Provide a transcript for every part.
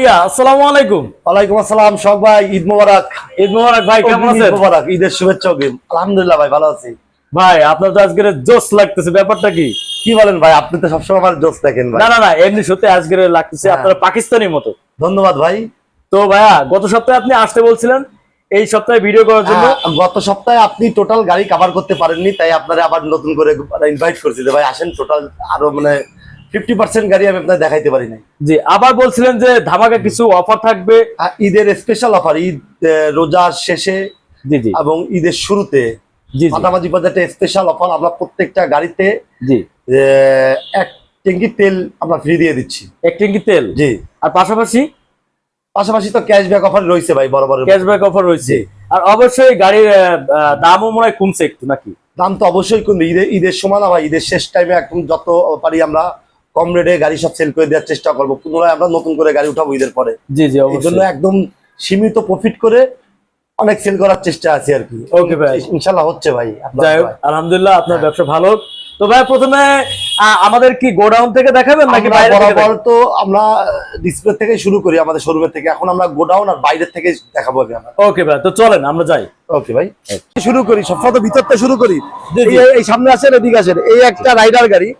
ভাইয়া আসসালামু আলাইকুম। ওয়ালাইকুম আসসালাম শখ ভাই ঈদ মোবারক। ঈদ মোবারক ভাই কেমন আছেন? মোবারক ঈদের শুভেচ্ছা আলহামদুলিল্লাহ ভাই ভালো আছি। ভাই আপনার তো আজকের জোস লাগতেছে ব্যাপারটা কি? কি বলেন ভাই আপনি তো সবসময় আমার জোস দেখেন ভাই। না না না এমনি সত্যি আজকের লাগতেছে হ্যাঁ। পাকিস্তানের মতো। ধন্যবাদ ভাই। তো ভাইয়া গত সপ্তাহে আপনি আসতে বলছিলেন এই সপ্তাহে ভিডিও করার জন্য। গত সপ্তাহে আপনি টোটাল গাড়ি কভার করতে পারেননি তাই আপনারা আবার নতুন করে ইনভাইট করছি যে ভাই আসেন টোটাল আরও মানে ফিফটি পার্সেন্ট গাড়ি আমি আপনার দেখাইতে পারি নাই। জি আবার বলছিলেন যে ধামাকা কিছু অফার থাকবে। ঈদের স্পেশাল অফার ঈদ রোজার শেষে জি জি। এবং ঈদের শুরুতে স্পেশাল অফার আমরা প্রত্যেকটা গাড়িতে জি। এক ট্যাঙ্কি তেল আমরা ফ্রি দিয়ে দিচ্ছি। এক ট্যাঙ্কি তেল? জি। আর পাশাপাশি? পাশাপাশি তো ক্যাশব্যাক অফার রয়েছে ভাই বড় বড় ক্যাশব্যাক অফার রয়েছে। আর অবশ্যই গাড়ির দামও মনে হয় কমছে একটু নাকি? দাম তো অবশ্যই কমবে। ঈদের ঈদের সময় না ভাই ঈদের শেষ টাইমে একদম যত পারি আমরা কম রেটে গাড়ি সব সেল করে দেওয়ার চেষ্টা করব। পুনরায় আমরা নতুন করে গাড়ি উঠাবো ঈদের পরে। জি জি এই জন্য একদম সীমিত প্রফিট করে অনেক সেল করার চেষ্টা আছে আর কি। Okay ভাই। ইনশাল্লাহ হচ্ছে ভাই যাই হোক আলহামদুলিল্লাহ আপনার হ্যাঁ। ব্যবসা ভালো তো ভাই প্রথমে আমাদের কি গোডাউন থেকে দেখাবেন নাকি বাইরে বরাবর তো আমরা ডিসপ্লে থেকে শুরু করি আমাদের শোরুমের থেকে। এখন আমরা গোডাউন আর বাইরের থেকে দেখাবো আমি আমরা। ওকে ভাই তো চলেন আমরা যাই। ওকে ভাই। শুরু করি তো ভিতরটা শুরু করি। এই- সামনে আসেন এদিকে আসেন। এই একটা রাইডার গাড়ি।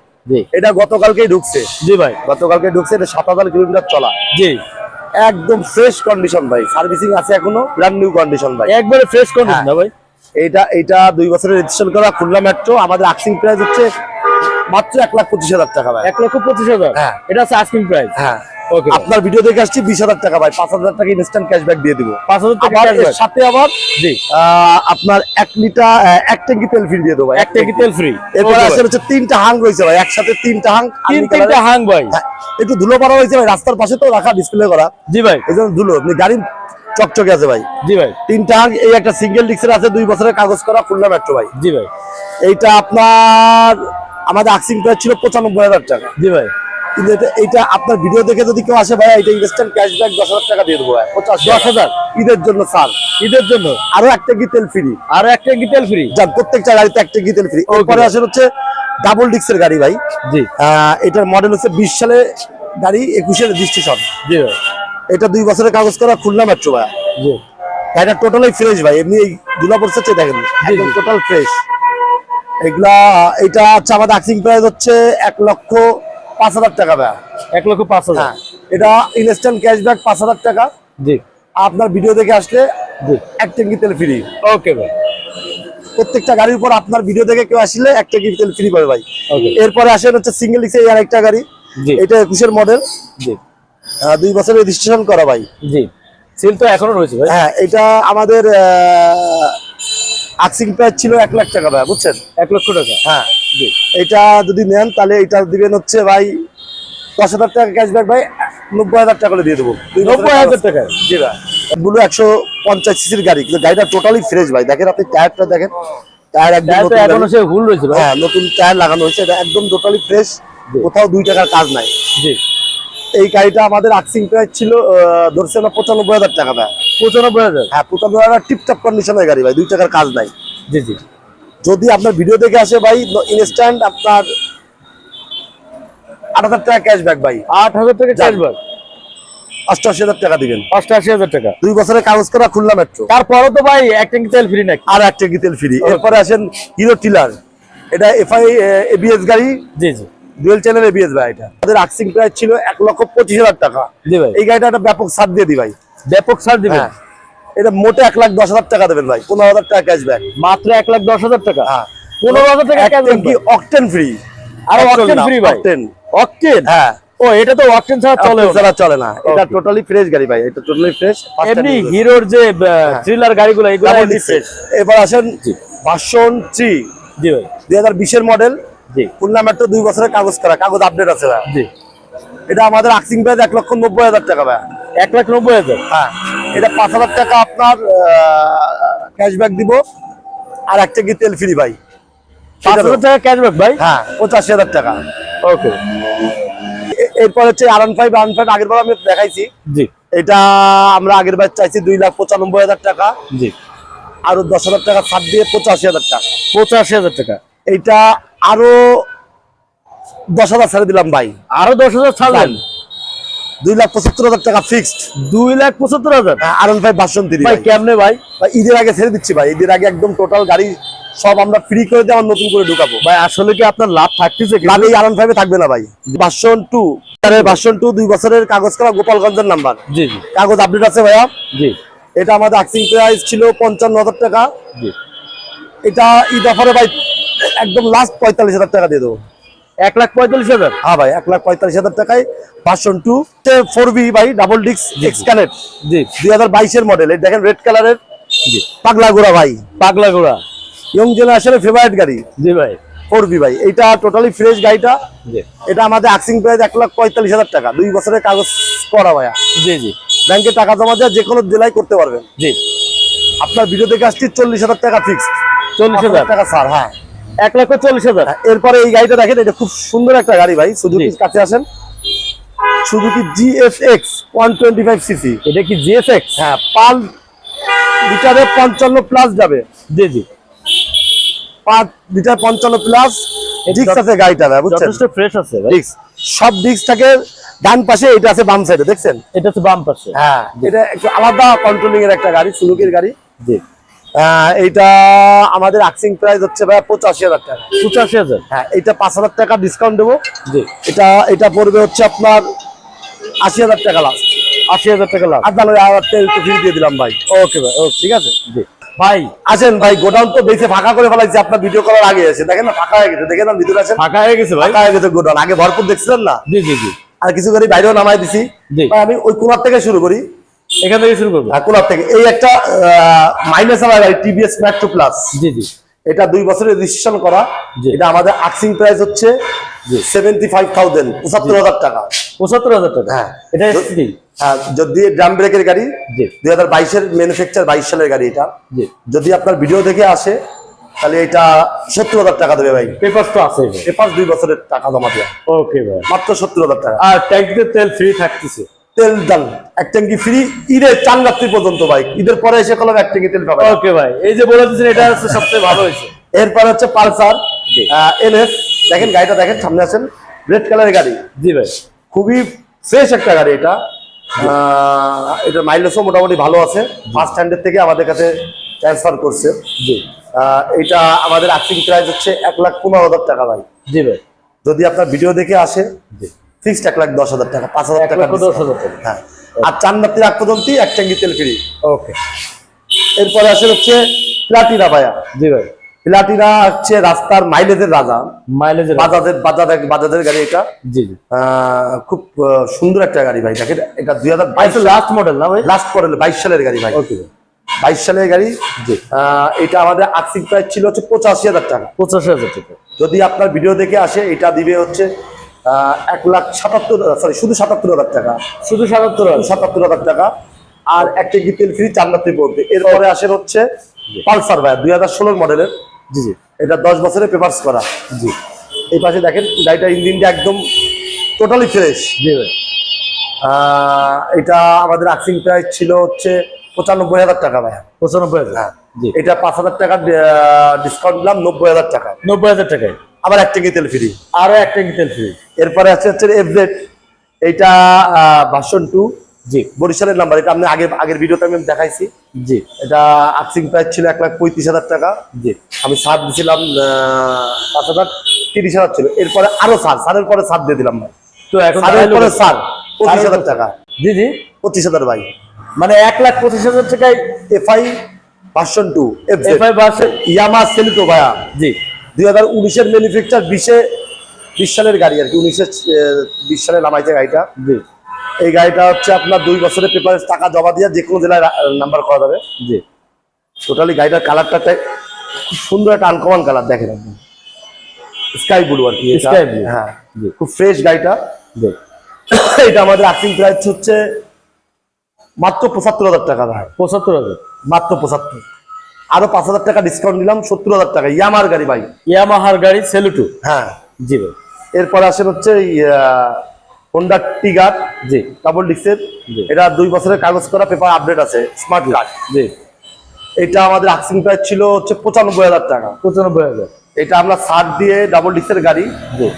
এটা গতকালকেই ঢুকছে। জি ভাই। গতকালকে ঢুকছে এটা সাত হাজার কিলোমিটার চলা। জি। একদম ফ্রেশ কন্ডিশন ভাই। সার্ভিসিং আছে এখনও ব্র্যান্ড নিউ কন্ডিশন ভাই। একবারে ফ্রেশ কন্ডিশন হ্যাঁ। ভাই? এটা এটা দুই বছরের রেজিস্ট্রেশন করা খুলনা মেট্রো আমাদের আক্সিং প্রাইস হচ্ছে মাত্র এক লাখ পঁচিশ হাজার টাকা ভাই। এক লক্ষ পঁচিশ হাজার? হ্যাঁ। এটা হচ্ছে আস্কিং প্রাইস হ্যাঁ। আপনার ভিডিও দেখে আসছি বিশ হাজার টাকা ভাই। পাঁচ হাজার টাকা ইনস্ট্যান্ট ক্যাশব্যাক দিয়ে দিব। পাঁচ হাজার টাকা। সাথে আবার জি। আপনার এক লিটার এক ট্যাঙ্কি তেল ফ্রি দিয়ে দেবো ভাই, এক ট্যাঙ্কি তেল ফ্রি এরপরে আসলে হচ্ছে তিনটা হাং রয়েছে ভাই একসাথে তিনটা হাং তিন তিনটা হাং ভাই। হ্যাঁ, একটু ধুলো পাড়া হয়েছে ভাই রাস্তার পাশে তো রাখা ডিসপ্লে করা। জি ভাই। এই জন্য ধুলো আপনি গাড়ি চকচকে আছে ভাই। জি ভাই। তিনটা হাং এই একটা সিঙ্গেল ডিক্সের আছে দুই বছরের কাগজ করা খুলনা মেট্রো ভাই। জি ভাই। এইটা আপনার আমাদের আক্সিং প্রাইস ছিল পঁচানব্বই হাজার টাকা। জি ভাই। কিন্তু এটা আপনার ভিডিও দেখে যদি কেউ আসে ভাই এটা ইনস্ট্যান্ট ক্যাশব্যাক দশ হাজার টাকা দিয়ে দেবো ভাই পঞ্চাশ দশ হাজার। ঈদের জন্য স্যার। ঈদের জন্য? আরও একটা কি তেল ফ্রি আর এক ট্যাঙ্কি তেল ফ্রি যার প্রত্যেকটা গাড়িতে একটা কি তেল ফ্রি এরপরে আসলে হচ্ছে ডাবল ডিক্সের গাড়ি ভাই। জি। এটার মডেল হচ্ছে বিশ সালে গাড়ি একুশের রেজিস্ট্রেশন জি এটা দুই বছরের কাগজ করা খুলনা মেট্রো ভাই জি। গাড়িটা টোটালি ফ্রেশ ভাই। এমনি দুলা পড়ছে দেখেন টোটাল ফ্রেশ এগুলা এটা হচ্ছে আমাদের আক্সিং প্রাইস হচ্ছে এক লক্ষ পাঁচ হাজার টাকা ভাই। এক লক্ষ পাঁচ হাজার। হ্যাঁ এটা ইনস্ট্যান্ট ক্যাশব্যাক পাঁচ হাজার টাকা। জি। আপনার ভিডিও দেখে আসলে এক ট্যাঙ্কি তেল ফ্রি ওকে ভাই। প্রত্যেকটা গাড়ির উপর আপনার ভিডিও দেখে কেউ আসলে এক ট্যাঙ্কি তেল ফ্রি পাবে ভাই। এরপরে আসেন হচ্ছে সিঙ্গেল ডিক্সে আর একটা গাড়ি। এটা একুশের মডেল জি। দুই বছরের রেজিস্ট্রেশন করা ভাই। জি। সিল তো এখনও রয়েছে ভাই। হ্যাঁ এটা আমাদের আক্সিং প্রাইস ছিল এক লাখ টাকা ভাই বুঝছেন? এক লক্ষ টাকা। হ্যাঁ। এটা যদি নেন তাহলে এটা দিবেন হচ্ছে ভাই দশ হাজার টাকা ক্যাশব্যাক ভাই নব্বই হাজার টাকা করে দিয়ে দেবো। নব্বই হাজার টাকা জি ভাই। ব্লু একশো পঞ্চাশ সিসির গাড়ি কিন্তু গাড়িটা টোটালি ফ্রেশ ভাই। দেখেন আপনি টায়ারটা দেখেন টায়ার একদম রয়েছে হ্যাঁ নতুন টায়ার লাগানো হয়েছে এটা একদম টোটালি ফ্রেশ কোথাও দুই টাকার কাজ নাই। জি। এই গাড়িটা আমাদের আক্সিং প্রাইস ছিল ধরছে না পঁচানব্বই হাজার টাকা ভাই। পঁচানব্বই হাজার? হ্যাঁ পঁচানব্বই হাজার টিপটপ কন্ডিশনের গাড়ি ভাই দুই টাকার কাজ নাই। জি জি। যদি আপনার ভিডিও দেখে আসে ভাই ইনস্ট্যান্ট আপনার আট হাজার টাকা ক্যাশব্যাক ভাই। আট হাজার টাকা ক্যাশব্যাক অষ্টআশি হাজার টাকা দিবেন। অষ্টআশি হাজার টাকা। দুই বছরের কাগজ করা খুলনা মেট্রো তারপরও তো ভাই এক ট্যাঙ্কি তেল ফ্রি নাকি? আর একটা গিতেল ফ্রি এরপরে আসেন হিরো টিলার এটা এফআই এবিএস গাড়ি। জি জি। ডুয়েল চ্যানেল এবিএস ভাই এটা। আমাদের আক্সিং প্রাইস ছিল এক লক্ষ পঁচিশ হাজার টাকা। জি ভাই। এই গাড়িটা একটা ব্যাপক সার দিয়ে দি ভাই। ব্যাপক সার দিবেন? হ্যাঁ। এটা মোটে এক লাখ দশ হাজার টাকা দেবেন ভাই পনেরো হাজার টাকা ক্যাশব্যাক মাত্র এক লাখ দশ হাজার টাকা? হ্যাঁ। পনেরো হাজার টাকা cashback কি। অকটেন ফ্রি আর অকটেন ফ্রি ভাই। অকটেন অকটেন হ্যাঁ। ও এটা তো অকটেন ছাড়া চলে ছাড়া চলে না। এটা টোটালি ফ্রেশ গাড়ি ভাই এটা টোটালি ফ্রেশ এমনি হিরোর যে থ্রিলার গাড়িগুলো এগুলো fresh। এবার আসেন। ভার্সন থ্রি জি ভাই। দুই হাজার বিশের মডেল জি। খুলনা মেট্রো দুই বছরের কাগজ করা কাগজ আপডেট আছে ভাই। জি। এটা আমাদের আক্সিং প্রাইস এক লক্ষ নব্বই হাজার টাকা ভাই। এক লাখ নব্বই হাজার। হ্যাঁ। এটা পাঁচ হাজার টাকা আপনার ক্যাশব্যাক দিব। আর একটা কি তেল ফ্রি ভাই? পাঁচ হাজার টাকা ক্যাশব্যাক ভাই? হ্যাঁ পঁচাশি হাজার টাকা। ওকে। এরপর হচ্ছে ফাইভ ফাইভ আগের বার আমি দেখাইছি। জি। এটা আমরা আগের বার চাইছি দুই লাখ পঁচানব্বই হাজার টাকা। জি। আরও দশ হাজার টাকা ছাড় দিয়ে পঁচাশি হাজার টাকা। পঁচাশি হাজার টাকা। এইটা আরও দশ হাজার ছেড়ে দিলাম ভাই। আরও দশ হাজার ছাড়লেন? দুই লাখ পঁচাত্তর হাজার টাকা ফিক্সড দুই লাখ পঁচাত্তর হাজার? আর ওয়ান ফাইভ ভার্সন থ্রি ভাই কেমনে ভাই? ভাই ঈদের আগে ছেড়ে দিচ্ছি ভাই। ঈদের আগে একদম টোটাল গাড়ি সব আমরা ফ্রি করে আমার নতুন করে ঢুকাবো। ভাই আসলে কি আপনার লাভ থাকতেছে? লাভ এই আর ফাইভে থাকবে না ভাই। ভার্সন টু ভার্সন টু দুই বছরের কাগজ করা গোপালগঞ্জের নাম্বার জি জি। কাগজ আপডেট আছে ভাইয়া? জি। এটা আমাদের আক্সিং প্রাইস ছিল পঞ্চান্ন হাজার টাকা। জি। এটা ঈদ অফারে ভাই একদম লাস্ট পঁয়তাল্লিশ হাজার টাকা দিয়ে দেবো। এক লাখ পঁয়তাল্লিশ হাজার। হ্যাঁ ভাই এক লাখ পঁয়তাল্লিশ হাজার টাকায় ভার্সন টু ফোর বি ভাই ডাবল ডিক্স এক্স কানেক্ট জি। দুই হাজার বাইশের মডেল দেখেন রেড কালারের জি। পাগলা গোড়া ভাই। পাগলা ঘোড়া। ইয়ং জেনারেশনের ফেভারিট গাড়ি। জি ভাই। ফোর বি ভাই এটা টোটালি ফ্রেশ গাড়িটা। এটা আমাদের আক্সিং প্রাইস এক লাখ পঁয়তাল্লিশ হাজার টাকা। দুই বছরের কাগজ করা ভাইয়া। জি জি। ব্যাংকে টাকা জমা দেওয়া যে কোনো জেলায় করতে পারবেন। জি। আপনার ভিডিও দেখে আসছি চল্লিশ হাজার টাকা ফিক্স চল্লিশ হাজার? টাকা স্যার হ্যাঁ। এক লক্ষ চল্লিশ হাজার। এরপরে এই গাড়িটা দেখেন এটা খুব সুন্দর একটা গাড়ি ভাই। সুজুকির কাছে আসেন? Suzuki GFX one twenty five CC এটা কি জিএসএক্স হ্যাঁ পাঁচ লিটারে পঞ্চান্ন প্লাস যাবে। জি জি। পাঁচ লিটার পঞ্চান্ন প্লাস ডিক্স আছে গাড়িটা বুঝছেন? যথেষ্ট ফ্রেশ আছে ভাই। সব ডিক্স থাকে ডান পাশে এটা আছে বাম সাইডে দেখছেন? এটা হচ্ছে বাম পাশে। হ্যাঁ এটা একটু আলাদা কন্ট্রোলিং এর একটা গাড়ি সুজুকির গাড়ি। জি। আমাদের আক্সিং প্রাইস হচ্ছে ভাই পঁচাশি হাজার টাকা। পঁচাশি হাজার? হ্যাঁ এটা পাঁচ হাজার টাকা ডিসকাউন্ট দেবো। জি। এটা এটা পড়বে হচ্ছে আপনার আশি হাজার টাকা লাস্ট আশি হাজার টাকা লাভ আর তাহলে ফ্রি দিয়ে দিলাম ভাই। ওকে ভাই ওকে ঠিক আছে। জি। ভাই। আসেন ভাই গোডাউন তো বেশি ফাঁকা করে ফেলাইছে আপনার ভিডিও করার আগে এসে দেখেন না ফাঁকা হয়ে গেছে দেখেন না ভিতরে আছেন? ফাঁকা হয়ে গেছে ভাই। ফাঁকা হয়ে গেছে গোডাউন আগে ভরপুর দেখছিলেন না? জি জি জি। আর কিছু গাড়ি বাইরেও নামাই দিছি। আমি ওই কোনার থেকে শুরু করি। এখান থেকে শুরু করব। কোনার থেকে। এই একটা মাইনাস আমার টিভিএস মেট্রো প্লাস জি জি। এটা দুই বছরের রেজিস্ট্রেশন করা। এটা আমাদের আক্সিং প্রাইস হচ্ছে সেভেন্টি ফাইভ থাউজেন্ড পঁচাত্তর হাজার টাকা। পঁচাত্তর হাজার টাকা? হ্যাঁ। এটা হ্যাঁ যদি ড্রাম ব্রেকের গাড়ি জি। দুই হাজার বাইশের ম্যানুফ্যাকচার বাইশ সালের গাড়ি এটা। জি। যদি আপনার ভিডিও দেখে আসে তাহলে এটা সত্তর হাজার টাকা দেবে ভাই। পেপার তো আছে। ভাই দুই বছরের টাকা জমা দেওয়া। ওকে ভাই। মাত্র সত্তর হাজার টাকা। আর ট্যাঙ্কিতে তেল ফ্রি থাকতেছে। তেল ডাল। এক ট্যাঙ্কি ফ্রি ঈদের চান রাত্রি পর্যন্ত ভাই। ঈদের পরে এসে কলম এক ট্যাঙ্কি তেল পাবে ওকে ভাই এই যে বলে দিচ্ছেন এটা হচ্ছে সবচেয়ে ভালো হয়েছে। এরপরে হচ্ছে পালসার জি। এনএস। দেখেন গাড়িটা দেখেন সামনে আছেন। রেড কালারের গাড়ি। জি ভাই। খুবই ফ্রেশ একটা গাড়ি এটা। এটার মাইলেজও মোটামুটি ভালো আছে। ফার্স্ট হ্যান্ডের থেকে আমাদের কাছে ট্রান্সফার করছে। জি। এটা আমাদের আর্থিক প্রাইস হচ্ছে এক লাখ পনেরো হাজার টাকা ভাই। জি ভাই। যদি আপনার ভিডিও দেখে আসে জি। ফিক্সড এক লাখ দশ হাজার টাকা পাঁচ হাজার এক টাকা দশ হাজার টাকা। হ্যাঁ। আর চার রাত্রির আগ পর্যন্ত এক ট্যাঙ্কি তেল ফ্রি ওকে এরপরে আসে হচ্ছে প্লাটিনা ভাইয়া। জি ভাই। প্লাটিনা হচ্ছে রাস্তার মাইলেজের রাজা। মাইলেজের বাজাজের বাজাজের বাজাজের গাড়ি এটা। জি জি। খুব সুন্দর একটা গাড়ি ভাই। দেখেন এটা দুই হাজার বাইশ লাস্ট মডেল না ভাই? লাস্ট মডেল বাইশ সালের গাড়ি ভাই। ওকে বাইশ সালের গাড়ি। জি। এটা আমাদের আর্থিক প্রাইস ছিল হচ্ছে পঁচাশি হাজার টাকা। পঁচাশি হাজার টাকা। যদি আপনার ভিডিও দেখে আসে এটা দিবে হচ্ছে এক লাখ সাতাত্তর সরি শুধু সাতাত্তর হাজার টাকা। শুধু সাতাত্তর সাতাত্তর হাজার টাকা। আর এক ট্যাঙ্কি তেল ফ্রি চার রাত্রি পড়বে এরপরে আসেন হচ্ছে পালসার ভাই দুই হাজার ষোলোর মডেলের। জি জি। এটা দশ বছরের পেপার্স করা। জি। এই পাশে দেখেন গাড়িটা ইঞ্জিনটা একদম টোটালি ফ্রেশ জি ভাই। এটা আমাদের আক্সিং প্রাইস ছিল হচ্ছে পঁচানব্বই হাজার টাকা ভাই পঁচানব্বই হাজার। হ্যাঁ। জি। এটা পাঁচ হাজার টাকা ডিসকাউন্ট দিলাম নব্বই হাজার টাকা। নব্বই হাজার টাকায়। আবার এক ট্যাঙ্কি তেল ফ্রি। আরও এক ট্যাঙ্কি তেল ফ্রি। এরপরে আছে হচ্ছে এফজেড এইটা ভার্সন টু জি। বরিশালের নাম্বার এটা আমি আগের আগের ভিডিওতে আমি দেখাইছি। জি। এটা আক্সিং প্রাইস ছিল এক লাখ পঁয়ত্রিশ হাজার টাকা। জি। আমি সার দিছিলাম আহ, পাঁচ হাজার তিরিশ হাজার ছিল। এরপরে আরও সার সারের পরে সার দিয়ে দিলাম ভাই। তো এখন পরে সার পঁচিশ হাজার টাকা। জি জি। পঁচিশ হাজার ভাই। মানে এক লাখ পঁচিশ হাজার টাকায় এফআই ভার্সন টু এফআই বাসে ইয়ামা সেলিটো ভাইয়া। জি। দুই হাজার উনিশের ম্যানুফ্যাকচার বিশে বিশ সালের গাড়ি আর কি উনিশে বিশ সালে নামাইছে গাড়িটা। জি। এই গাড়িটা হচ্ছে আপনার দুই বছরের পেপারের টাকা জমা দিয়ে যে কোনো জেলায় নাম্বার করা যাবে। জি। টোটালি গাড়িটার কালারটা খুব সুন্দর একটা আনকমন কালার দেখেন আপনি। স্কাই ব্লু আর কি। Sky blue। হ্যাঁ। খুব ফ্রেশ গাড়িটা। এটা আমাদের আর্থিং প্রাইস হচ্ছে মাত্র পঁচাত্তর হাজার টাকা ভাই পঁচাত্তর হাজার। মাত্র পঁচাত্তর। আরও পাঁচ হাজার টাকা ডিসকাউন্ট দিলাম সত্তর হাজার টাকা। ইয়ামার গাড়ি ভাই। ইয়ামাহার গাড়ি সেলুটু? হ্যাঁ। জি ভাই। এরপর আসেন হচ্ছে হোন্ডা টিগার জি। ডাবল ডিক্সের। এটা দুই বছরের কাগজ করা পেপার আপডেট আছে স্মার্ট কার্ড জি। এটা আমাদের আক্সিং প্রাইস ছিল হচ্ছে পঁচানব্বই হাজার টাকা। পঁচানব্বই হাজার। এটা আমরা সার দিয়ে ডাবল ডিক্সের গাড়ি। জি।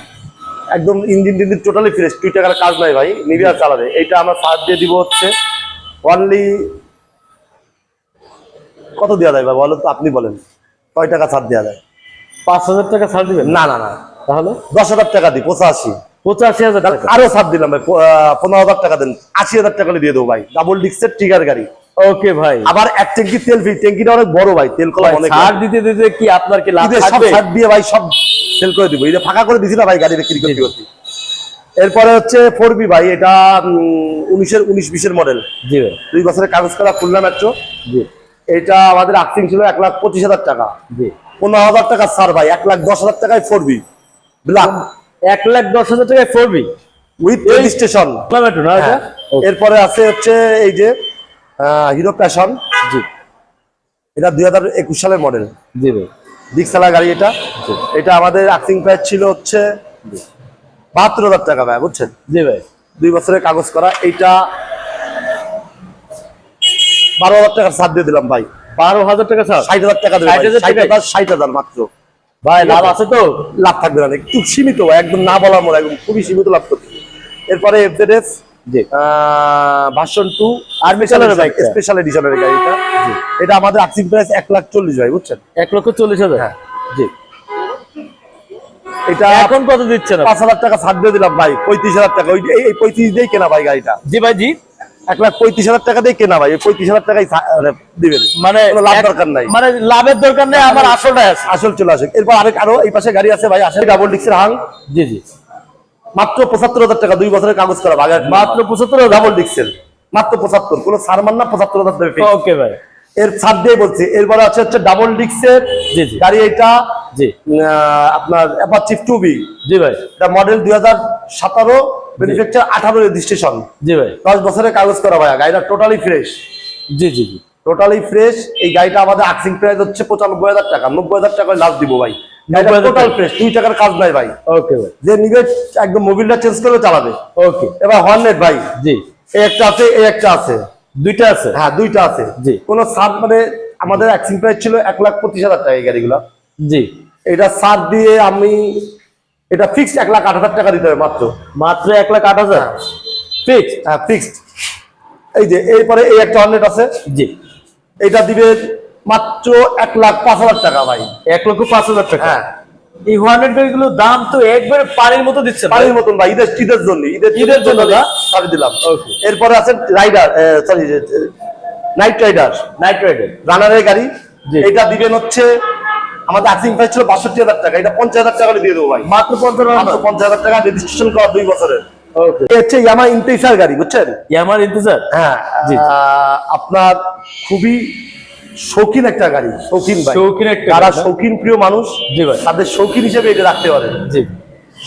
একদম ইঞ্জিন টিঞ্জিন টোটালি ফ্রেশ দুই টাকার কাজ নাই ভাই নিবি আর চালাবে। এইটা আমরা সার দিয়ে দিব হচ্ছে অনলি কত দেওয়া যায় বলো তো আপনি বলেন। কয় টাকা ছাড় দেওয়া যায়? পাঁচ হাজার টাকা ছাড় দিবেন? না না না। তাহলে? দশ হাজার টাকা দিই পঁচাশি। পঁচাশি হাজার টাকা। আরও ছাড় দিলাম ভাই পনেরো হাজার টাকা দেন। আশি হাজার টাকা দিয়ে দেবো ভাই। ডাবল ডিক্সের টিগার গাড়ি। ওকে ভাই। আবার এক ট্যাঙ্কি তেল ফ্রি ট্যাঙ্কিটা অনেক বড় ভাই তেল কলা অনেক। ছাড় দিতে দিতে কি আপনার কি লাভ সব ছাড় দিয়ে ভাই সব সেল করে দিব। ঈদে ফাঁকা করে দিছি না ভাই গাড়ি বিক্রি করতে করতে এরপরে হচ্ছে ফোর বি ভাই এটা উনিশের উনিশ বিশের মডেল জি ভাই। দুই বছরের কাগজ করা খুলনা মেট্রো জি। এটা আমাদের আর্থিং ছিল এক লাখ পঁচিশ হাজার টাকা। জি। পনেরো হাজার টাকা সার ভাই এক লাখ দশ হাজার টাকায় ফোর বি ব্ল্যাক এক লাখ দশ হাজার টাকায় ফোরবি উইথ রেজিস্ট্রেশন এরপরে আছে হচ্ছে এই যে হিরো প্যাশন জি। এটা দুই হাজার একুশ সালের মডেল জি ভাই। ডিক্সালা গাড়ি এটা। এটা আমাদের আর্থিং প্রাইস ছিল হচ্ছে বাহাত্তর হাজার টাকা ভাই বুঝছেন? জি ভাই। দুই বছরের কাগজ করা। এইটা বারো হাজার টাকার ছাড় দিয়ে দিলাম ভাই। বারো হাজার টাকা ছাড়? ষাট হাজার টাকা ষাট হাজার মাত্র। ভাই লাভ আছে? তো? লাভ থাকবে না। একটু সীমিত একদম না বলার মতো একদম খুবই সীমিত লাভ করতে এরপরে এফজেডএস জি। Version two? স্পেশাল এডিশনের গাড়িটা। এটা আমাদের আর্থিং প্রাইস এক লাখ চল্লিশ ভাই বুঝছেন? এক লক্ষ চল্লিশ হাজার? হ্যাঁ। জি। এটা এখন কত দিচ্ছেন? পাঁচ হাজার টাকা ছাড় দিয়ে দিলাম ভাই পঁয়ত্রিশ হাজার টাকা। ওই এই- এই পঁয়ত্রিশ দিয়েই কেনা ভাই গাড়িটা। জি ভাই জি। এক লাখ পঁয়ত্রিশ হাজার টাকা দিয়ে কেনা ভাই পঁয়ত্রিশ হাজার টাকাই মানে দিবেন। মানে লাভ দরকার নাই। মানে লাভের দরকার নেই আমার আসলটাই আছে। আসল চলে আসে এরপর আরেক আরও এই পাশে গাড়ি আছে ভাই আসে ডাবল ডিক্সের হাং। জি জি। মাত্র পঁচাত্তর হাজার টাকা দুই বছরের কাগজ করা বাগার মাত্র পঁচাত্তর ডাবল ডিক্সেল মাত্র পঁচাত্তর। কোনো সারমান না পঁচাত্তর হাজার দেবে। ওকে ভাই। এর ছাড় দিয়ে বলছি এরপরে আছে হচ্ছে ডাবল ডিক্সের জি, জি। গাড়ি এটা জি। আপনার অ্যাপাচিভ টু বি জি ভাই। এটা মডেল দুই হাজার সতেরো। ম্যানুফ্যাকচার আঠারো রেজিস্ট্রেশন জি ভাই। দশ বছরের কাগজ করা ভাই গাড়িটা টোটালি ফ্রেশ জি জি জি। টোটালি ফ্রেশ এই গাড়িটা আমাদের আক্সিং প্রাইস হচ্ছে পঁচানব্বই হাজার টাকা। নব্বই হাজার টাকায় লাভ দিব ভাই। টোটাল ফ্রেশ দুই টাকার কাজ নাই ভাই। ওকে ভাই। যে নিবে একদম মোবিলটা চেঞ্জ করে চালাবে। ওকে এবার হর্নেট ভাই। জি। এই একটা আছে এই একটা আছে। দুইটা আছে? হ্যাঁ দুইটা আছে। জি। কোন সার মানে আমাদের অ্যাক্সিং প্রাইস ছিল এক লাখ পঁচিশ হাজার টাকা এই গাড়িগুলো। জি। এটা সার দিয়ে আমি এটা ফিক্সড এক লাখ আট হাজার টাকা দিতে হবে মাত্র। মাত্র এক লাখ আট হাজার? ফিক্স হ্যাঁ ফিক্সড এই যে এরপরে এই একটা হর্নেট আছে। জি। এটা দিবে মাত্র এক লাখ পাঁচ হাজার টাকা ভাই। এক লক্ষ পাঁচ হাজার টাকা? হ্যাঁ। এই ওয়ানের গাড়িগুলোর দাম তো একবারে পানির মতো দিচ্ছে পানির মতন ভাই ঈদের ঈদের জন্য ঈদের ঈদের জন্য সারি দিলাম. এরপরে আছে rider sorry night rider night rider রানারের গাড়ি। এটা দিবেন হচ্ছে আমাদের আর্থিং প্রাইস ছিল বাষট্টি হাজার টাকা। এটা পঞ্চাশ হাজার টাকা দিয়ে দেবো ভাই। মাত্র পঞ্চান্ন মাত্র পঞ্চাশ হাজার টাকা রেজিস্ট্রেশন করা দুই বছরের। হচ্ছে ইয়ামা গাড়ি বুঝছেন? ইন্তজার হ্যাঁ। আপনার খুবই শৌখিন একটা গাড়ি শৌখিন ভাই। শৌখিন একটা যারা শৌখিন প্রিয় মানুষ জি ভাই। তাদের শৌখিন হিসেবে এটা রাখতে পারে। জি।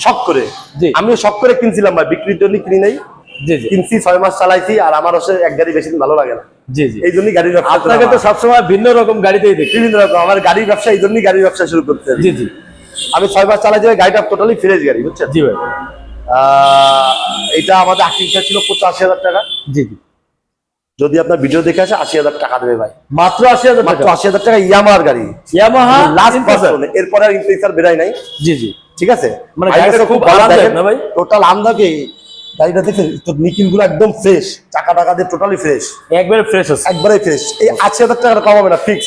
শখ করে। জি। আমিও শখ করে কিনছিলাম ভাই বিক্রির জন্য কিনি নাই। জি জি। কিনছি ছয় মাস চালাইছি আর আমার হচ্ছে এক গাড়ি বেশি দিন ভালো লাগে না। জি জি। এই জন্যই গাড়ির ব্যবসা আপনাকে তো সবসময় ভিন্ন রকম গাড়িতেই দেখি। বিভিন্ন রকম আমার গাড়ির ব্যবসা এই জন্যই গাড়ির ব্যবসা শুরু করতে জি জি। আমি ছয় মাস চালাই যাবে গাড়িটা টোটালি ফ্রেশ গাড়ি বুঝছেন? জি ভাই। এটা আমাদের আশি ছিল পঁচাশি হাজার টাকা। জি জি। যদি আপনার ভিডিও দেখে আসে আশি হাজার টাকা দেবে ভাই। মাত্র আশি হাজার মাত্র আশি হাজার টাকা ইয়ামার গাড়ি। ইয়ামাহা লাস্ট ইন্টেজার এরপরে আর ইন্টেক্সার বেরাই নাই। জি জি। ঠিক আছে? মানে গাড়িটা খুব আরামদায়ক না ভাই? টোটাল আমদাকে গাড়িটা দেখেন নিকিলগুলো একদম ফ্রেশ চাকা টাকা দিয়ে টোটালি ফ্রেশ একবারে ফ্রেশ আছে। একবারে ফ্রেশ এই আশি হাজার টাকাটা কমাবে না ফিক্স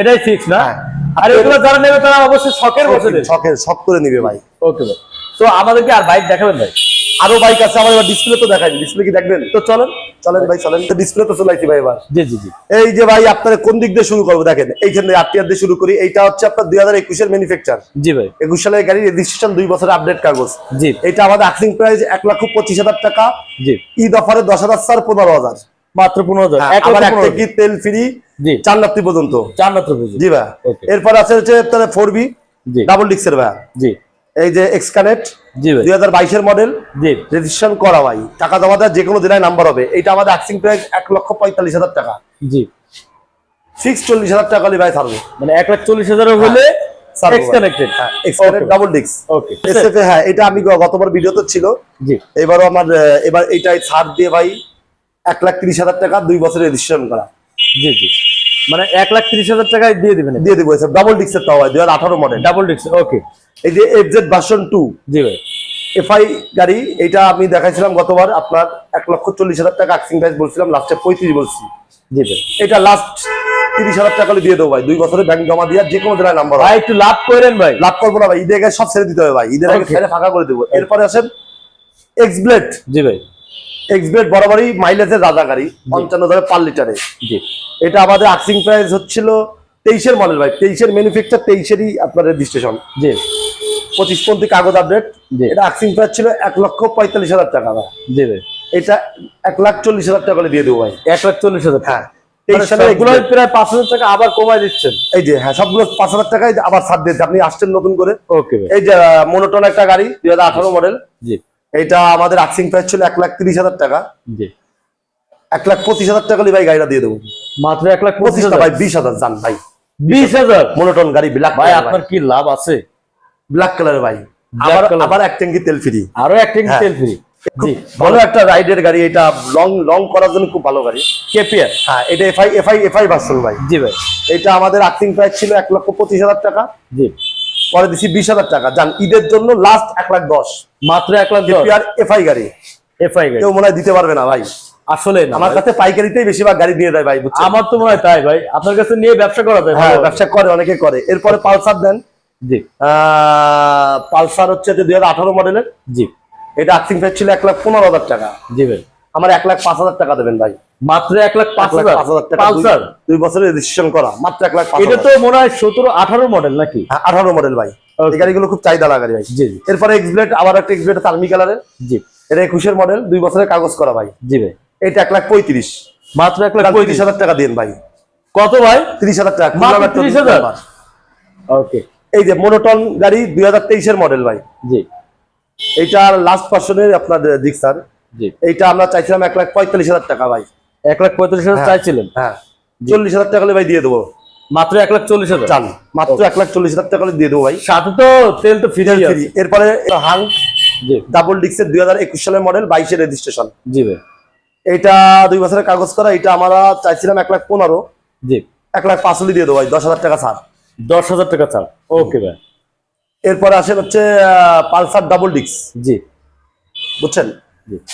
এটাই ফিক্স না? হ্যাঁ। আর এগুলো যারা নেবে তারা অবশ্যই শখের বসে শখের শখ করে নিবে ভাই। ওকে ভাই। তো আমাদেরকে আর বাইক দেখাবেন ভাই? আরও বাইক আছে আমার এবার ডিসপ্লে তো দেখাই ডিসপ্লে কি দেখবেন? তো চলেন। চলেন ভাই চলেন। তো ডিসপ্লে তো চলাইছি ভাই এবার। জি জি জি। এই যে ভাই আপনার কোন দিক দিয়ে শুরু করব? দেখেন এইখান থেকে আটটি দিয়ে শুরু করি। এইটা হচ্ছে আপনার দুই হাজার একুশের ম্যানুফ্যাকচার জি ভাই। একুশ সালের গাড়ি রেজিস্ট্রেশন দুই বছরের আপডেট কাগজ। জি। এটা আমাদের আক্সিং প্রাইস এক লক্ষ পঁচিশ হাজার টাকা। জি। ঈদ অফারে দশ হাজার স্যার পনেরো হাজার। মাত্র পনেরো হাজার। এক আবার একটা কি তেল ফ্রি জি। চার রাত্রি পর্যন্ত। চার মাত্র বুঝি জি ভাই। এরপর আছে হচ্ছে তাহলে ফোর বি ডাবল ডিক্সের ভাই। জি। এই যে এক্স কানেক্ট জি ভাই। দুই হাজার বাইশের মডেল জি। রেজিস্ট্রেশন করা ভাই। টাকা জমা দেওয়ার যে কোনো জেলায় নাম্বার হবে। এটা আমাদের আক্সিং প্রাইস এক লক্ষ পঁয়তাল্লিশ হাজার টাকা। জি। ফিক্স চল্লিশ হাজার টাকা হলে ভাই ছাড়বো। মানে এক লাখ চল্লিশ হাজার হলে ছাড়বো এক্স কানেক্টেড হ্যাঁ ডাবল ডিক্স ওকে এসএফ হ্যাঁ এটা আমি গতবার ভিডিওতে ছিল। জি। এবারও আমার এবার এইটাই ছাড় দিয়ে ভাই এক লাখ তিরিশ হাজার টাকা দুই বছরের রেজিস্ট্রেশন করা। জি জি। মানে এক লাখ তিরিশ হাজার টাকায় দিয়ে দিবেন। দিয়ে দেবো ডাবল ডিক্সের তাও দুই হাজার আঠারো মডেল ডাবল ডিক্স ওকে এই যে এফ জেড ভার্সন টু জি ভাই। এফআই গাড়ি এটা আমি দেখাইছিলাম গতবার আপনার এক লক্ষ চল্লিশ হাজার টাকা আক্সিং প্রাইস বলছিলাম লাস্টে পঁয়ত্রিশ বলছি। জি ভাই। এটা লাস্ট তিরিশ হাজার টাকা দিয়ে দেবো ভাই দুই বছরে ব্যাংক জমা দিয়ে যে কোনো জেলায় নাম্বার ভাই একটু লাভ করেন ভাই। লাভ করব না ভাই ঈদের আগে সব ছেড়ে দিতে হবে ভাই ঈদের আগে ছেড়ে ফাঁকা করে দেবো। এরপরে আসেন এক্স ব্লেড জি ভাই। এক্স ব্লেড বরাবরই মাইলেজের রাজা গাড়ি পঞ্চান্ন ধরে পার লিটারে জি। এটা আমাদের আক্সিং প্রাইস হচ্ছিল তেইশের মডেল ভাই তেইশের ম্যানুফ্যাকচার তেইশেরই আপনার রেজিস্ট্রেশন জি। পঁচিশ পন্থী কাগজ আপডেট। এটা আক্সিং প্রাইস ছিল এক লক্ষ পঁয়তাল্লিশ হাজার টাকা ভাই। জি ভাই। এটা এক লাখ চল্লিশ হাজার টাকা দিয়ে দেবো ভাই। এক লাখ চল্লিশ হাজার হ্যাঁ। মানে প্রায় পাঁচ হাজার টাকা আবার কমায় দিচ্ছেন। এই যে হ্যাঁ সবগুলো পাঁচ হাজার টাকায় আবার ছাড় দিয়েছে। আপনি আসছেন নতুন করে। ওকে ভাই। এই যে মনোটন একটা গাড়ি দুই হাজার আঠারো মডেল জি। এইটা আমাদের আক্সিং প্রাইস ছিল এক লাখ তিরিশ হাজার টাকা। জি। এক লাখ পঁচিশ হাজার টাকা ভাই গাড়িটা দিয়ে দেবো। মাত্র এক লাখ পঁচিশ ভাই বিশ হাজার যান ভাই। বিশ হাজার। মনোটন গাড়ি ব্ল্যাক ভাই আপনার কি লাভ আছে? ব্ল্যাক কালার ভাই। আবার আবার এক ট্যাঙ্কি তেল ফ্রি আরও একটা হ্যাঁ। তেল ফ্রি জি। ভালো একটা রাইডের গাড়ি এটা লং লং করার জন্য খুব ভালো গাড়ি। কেপিয়ার হ্যাঁ এটা এফআই এফআই এফআই ভার্সন ভাই। জি ভাই। এটা আমাদের আক্সিং প্রাইস ছিল এক লক্ষ পঁচিশ হাজার টাকা। জি। পরে দিছি বিশ হাজার টাকা। যান ঈদের জন্য লাস্ট এক লাখ দশ। মাত্র এক লাখ দশ। আর এফআই গাড়ি। এফআই গাড়ি। কেউ মনে হয় দিতে পারবে না ভাই। আসলে আমার কাছে পাইকারিতেই বেশিরভাগ গাড়ি দিয়ে দেয় ভাই আমার তো মনে হয় তাই ভাই। আপনার কাছে নিয়ে ব্যবসা করা যায় হ্যাঁ ব্যবসা করে অনেকে করে। এরপরে পালসার দেন। জি। পালসার হচ্ছে যে দুই হাজার আঠারো মডেলের। জি। এটা আর্থিং প্রাইস ছিল এক লাখ পনেরো হাজার টাকা। জি ভাই। আমার এক লাখ পাঁচ হাজার টাকা দেবেন ভাই। মাত্র এক লাখ পাঁচ লাখ হাজার পাঁচ হাজার টাকা পালসার? দুই- বছরের রেজিস্ট্রেশন করা মাত্র এক লাখ এটা তো মনে হয় সতেরো আঠারো মডেল নাকি? হ্যাঁ, আঠারো মডেল ভাই. এই গাড়িগুলো খুব চাহিদা লাগা গাড়ি ভাই। জি জি। এরপরে এক্সব্লেড আবার একটা এক্সব্লেড আর্মি কালারের জি। এটা একুশের মডেল দুই বছরের কাগজ করা ভাই। জি ভাই। এটা এক লাখ পঁয়ত্রিশ। মাত্র এক লাখ পঁয়ত্রিশ। হাজার টাকা দিন ভাই। কত ভাই? তিরিশ হাজার টাকা মাত্র খুলনা metro 30,000? নাম্বার। ওকে এই যে মোনোটন গাড়ি দুই হাজার তেইশের মডেল ভাই। জি। এইটা লাস্ট পার্সনের আপনার দিকসার জি। এইটা আমরা চাইছিলাম এক লাখ পঁয়তাল্লিশ হাজার টাকা ভাই। এক লাখ পঁয়ত্রিশ হাজার হ্যাঁ। চাইছিলেন? হ্যাঁ। চল্লিশ হাজার টাকা ভাই দিয়ে দেবো। মাত্র এক লাখ চল্লিশ হাজার? চান। মাত্র এক লাখ চল্লিশ হাজার টাকা দিয়ে দেবো ভাই। সাথে তো তেল তো ফ্রি Free। এরপরে হাং ডাবল ডিক্সের দুই হাজার একুশ সালের মডেল বাইশের রেজিস্ট্রেশন জি ভাই। এইটা দুই বছরের কাগজ করা এটা আমরা চাইছিলাম এক লাখ পনেরো। জি। এক লাখ পাঁচ দিয়ে দেবো দশ হাজার টাকা ছাড়। দশ হাজার টাকা ছাড়। ওকে ভাই। এরপরে আসেন হচ্ছে পালসার ডাবল ডিক্স জি। বুঝছেন।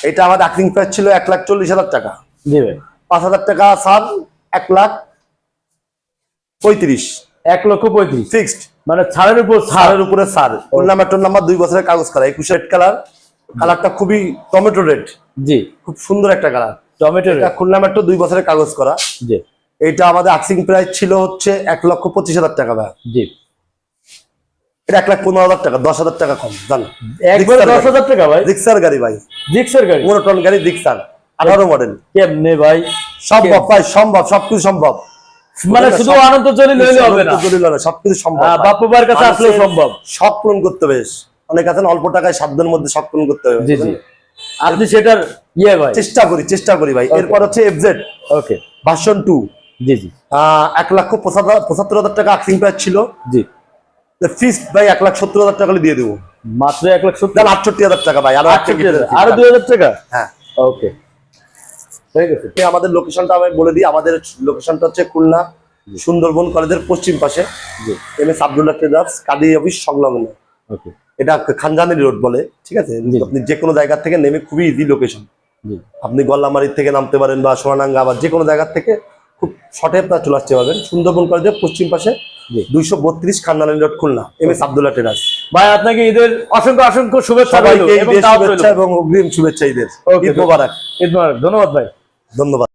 এটা আমার আক্রিং প্রাইস ছিল এক লাখ চল্লিশ হাজার টাকা। জি ভাই। পাঁচ হাজার টাকা ছাড় এক লাখ পঁয়ত্রিশ। এক লক্ষ পঁয়ত্রিশ। ফিক্সড মানে ছাড়ের উপর ছাড়ের উপরে ছাড়। খুলনা মেট্রোর নাম্বার দুই বছরের কাগজ করা। একুশে রেড কালার কালারটা খুবই টমেটো রেড। জি। খুব সুন্দর একটা কালার। টমেটো এটা খুলনা মেট্রো দুই বছরের কাগজ করা। জি। এটা আমাদের আক্সিং প্রাইস ছিল হচ্ছে এক লক্ষ পঁচিশ হাজার টাকা ভাই। জি। এটা এক লাখ পনেরো হাজার টাকা দশ হাজার টাকা কম জান? দশ হাজার টাকা ভাই? রিক্সার গাড়ি ভাই। জিক্সের গাড়ি? মোনোটন গাড়ি রিক্সার আঠারো মডেল কেমনে ভাই? সম্ভব ভাই সম্ভব সবকিছু সম্ভব। মানে শুধু আনন্দ জলিল হইলে হবে না? দলিল না, সবকিছু সম্ভব কাছে আসলেও সম্ভব। শখ পূরণ করতে হবে অনেক আছেন অল্প টাকায় সাধ্যের মধ্যে শখ পূরণ করতে হবে। জি জি। আপনি সেটার ইয়ে ভাই। চেষ্টা করি চেষ্টা করি ভাই। এরপর হচ্ছে এফজেড ওকে ভার্সন টু জি জি। এক লক্ষ পঁচাত্তর হাজার টাকা আক্সিং প্রাইস ছিল। জি। ফিক্সড ভাই এক লাখ সত্তর হাজার টাকা দিয়ে দেবো। মাত্র এক লাখ সত্তর? আটষট্টি হাজার টাকা ভাই আরও আটষট্টি হাজার। আরও দুই হাজার টাকা? হ্যাঁ। ওকে ঠিক আছে আমাদের লোকেশনটা আমি বলে দিই আমাদের লোকেশনটা হচ্ছে খুলনা সুন্দরবন কলেজের পশ্চিম পাশে। জি। এম এস আবদুল্লাহ ট্রেডার্স কাদি অফিস সংলগ্ন। ওকে এটা খানজানি রোড বলে ঠিক আছে? আপনি যে কোনো জায়গা থেকে নেমে খুবই ইজি লোকেশন আপনি গল্লামারি থেকে নামতে পারেন বা সোনানাঙ্গা বা যে কোনো জায়গা থেকে খুব শর্টে আপনার চলে আসতে পারবেন। সুন্দরবন কলেজের পশ্চিম পাশে। দুইশো বত্রিশ Khandani road Khulna M S Abdullah traders ভাই আপনাকে ঈদের অসংখ্য অসংখ্য শুভেচ্ছা সবাইকে শুভেচ্ছা এবং অগ্রিম শুভেচ্ছা ঈদের। ঈদ মোবারক। ঈদ মোবারক। ধন্যবাদ ভাই। ধন্যবাদ।